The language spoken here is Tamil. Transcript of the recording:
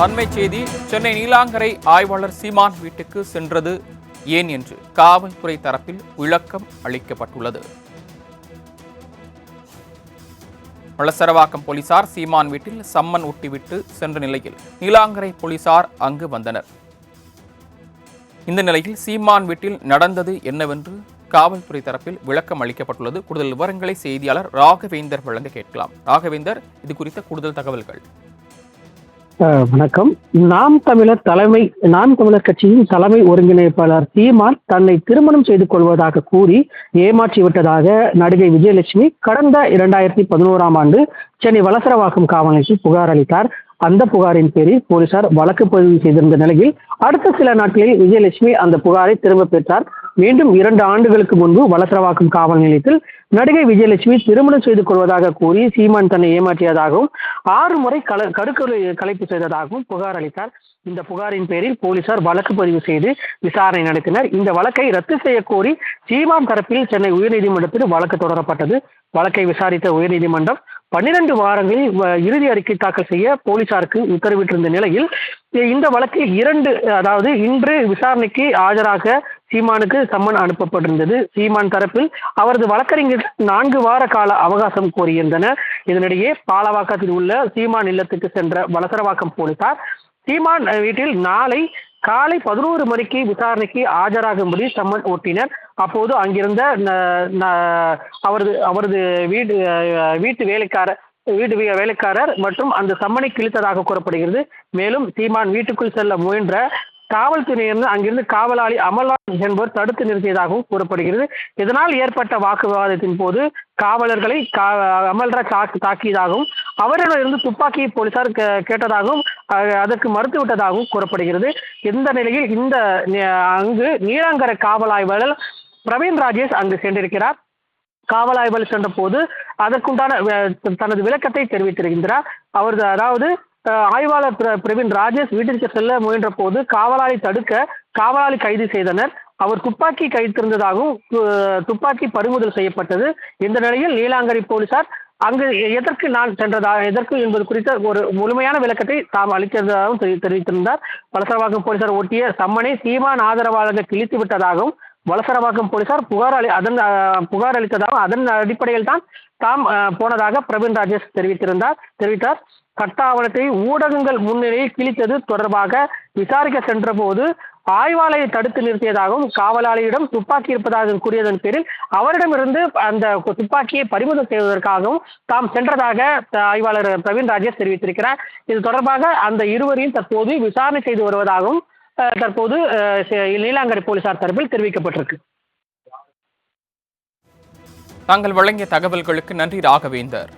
அண்மை செய்தி சென்னை நீலாங்கரை ஆய்வாளர் சீமான் வீட்டுக்கு சென்றது. ஏன் என்று காவல்துறை தரப்பில் விளக்கம் அளிக்கப்பட்டுள்ளது. வளசரவாக்கம் போலீசார் சீமான் வீட்டில் சம்மன் ஒட்டிவிட்டு சென்ற நிலையில் நீலாங்கரை போலீசார் அங்கு வந்தனர். இந்த நிலையில் சீமான் வீட்டில் நடந்தது என்னவென்று காவல்துறை தரப்பில் விளக்கம் அளிக்கப்பட்டுள்ளது. கூடுதல் விவரங்களை செய்தியாளர் ராகவேந்தர் வழங்க கேட்கலாம். ராகவேந்தர் இது குறித்த கூடுதல் தகவல்கள். வணக்கம். நாம் தமிழர் தலைமை நாம் தமிழர் கட்சியின் தலைமை ஒருங்கிணைப்பாளர் சீமான் தன்னை திருமணம் செய்து கொள்வதாக கூறி ஏமாற்றி விட்டதாக நடிகை விஜயலட்சுமி கடந்த இரண்டாயிரத்தி பதினோராம் ஆண்டு சென்னை வளசரவாக்கம் காவல் நிலையத்தில் புகார் அளித்தார். அந்த புகாரின் பேரில் போலீசார் வழக்கு பதிவு செய்திருந்த நிலையில் அடுத்த சில நாட்களில் விஜயலட்சுமி அந்த புகாரை திரும்ப பெற்றார். மீண்டும் இரண்டு ஆண்டுகளுக்கு முன்பு வளசரவாக்கம் காவல் நிலையத்தில் நடிகை விஜயலட்சுமி திருமணம் செய்து கொள்வதாக கூறி சீமான் தன்னை ஏமாற்றியதாகவும் ஆறு முறை கல கடுக்கலை கலைப்பு செய்ததாகவும் புகார் அளித்தார். இந்த புகாரின் பேரில் போலீசார் வழக்கு பதிவு செய்து விசாரணை நடத்தினர். இந்த வழக்கை ரத்து செய்ய கோரி சீமான் தரப்பில் சென்னை உயர்நீதிமன்றத்தில் வழக்கு தொடரப்பட்டது. வழக்கை விசாரித்த உயர்நீதிமன்றம் பன்னிரண்டு வாரங்களில் இறுதி அறிக்கை தாக்கல் செய்ய போலீசாருக்கு உத்தரவிட்டிருந்த நிலையில் இந்த வழக்கில் இரண்டு அதாவது இன்று விசாரணைக்கு ஆஜராக சீமானுக்கு சம்மன் அனுப்பப்பட்டிருந்தது. சீமான் தரப்பில் அவரது வழக்கறிஞர் நான்கு வார கால அவகாசம் கோரியிருந்தனர் இதனிடையே பாலவாக்கத்தில் உள்ள சீமான் இல்லத்துக்கு சென்ற வலசரவாக்கம் போலீசார் சீமான் வீட்டில் நாளை காலை பதினோரு மணிக்கு விசாரணைக்கு ஆஜராகும்படி சம்மன் ஓட்டினர். அப்போது அங்கிருந்த ந- ந- அவரது அவரது வீடு வீட்டு வேலைக்காரர் வீட்டு வேலைக்காரர் மற்றும் அந்த சம்மனை கிழித்ததாக கூறப்படுகிறது. மேலும் சீமான் வீட்டுக்குள் செல்ல முயன்ற காவல்துறையினர் அங்கிருந்து காவலாளி அமல்ராஜ் என்பவர் தடுத்து நிறுத்தியதாகவும் கூறப்படுகிறது. இதனால் ஏற்பட்ட வாக்குவாதத்தின் போது காவலர்களை கா- அமல்ராஜ் தாக்கி- தாக்கியதாகவும் அவரிடமிருந்து துப்பாக்கியை போலீசார் கேட்டதாகவும் அதற்கு மறுத்துவிட்டதாகவும் கூறப்படுகிறது. இந்த நிலையில் இந்த அங்கு நீலாங்கர காவல் ஆய்வாளர் பிரவீன் ராஜேஷ் அங்கு சென்றிருக்கிறார். காவல் ஆய்வாளர் சென்ற போது அதற்குண்டான தனது விளக்கத்தை தெரிவித்திருக்கின்றார். அவரது அதாவது ஆய்வாளர் பிர- பிரவீன் ராஜேஷ் வீட்டிற்கு செல்ல முயன்ற போது காவலாளி தடுக்க காவலாளி கைது செய்தனர். அவர் துப்பாக்கி கைத்திருந்ததாகவும் து- துப்பாக்கி பறிமுதல் செய்யப்பட்டது. இந்த நிலையில் நீலாங்கரி போலீசார் அங்கு எதற்கு நான் சென்றதா எதற்கு என்பது குறித்த ஒரு முழுமையான விளக்கத்தை தாம் அளித்ததாகவும் தெரி- தெரிவித்திருந்தார். வலசரவாக்கம் போலீசார் ஒட்டிய சம்மனை சீமான் ஆதரவாளர்கள் கிழித்து விட்டதாகவும் வலசரவாக்கம் போலீசார் புகார் அளி அதன் புகார் அளித்ததாகவும் அதன் அடிப்படையில் தான் தாம் போனதாக பிரவீன் ராஜேஷ் தெரிவித்திருந்தார் தெரிவித்தார். சட்ட ஆவணத்தை ஊடகங்கள் முன்னிலையில் கிழித்தது தொடர்பாக விசாரிக்க சென்றபோது ஆய்வாளையை தடுத்து நிறுத்தியதாகவும் காவலாளியிடம் துப்பாக்கி இருப்பதாக கூறியதன் பேரில் அவரிடமிருந்து அந்த துப்பாக்கியை பறிமுதல் செய்வதற்காகவும் தாம் சென்றதாக ஆய்வாளர் பிரவீன் ராஜேஷ் தெரிவித்திருக்கிறார். இது தொடர்பாக அந்த இருவரையும் தற்போது விசாரணை செய்து வருவதாகவும் தற்போது நீலாங்கரை போலீசார் தரப்பில் தெரிவிக்கப்பட்டிருக்கு. தாங்கள் வழங்கிய தகவல்களுக்கு நன்றி ராகவேந்தர்.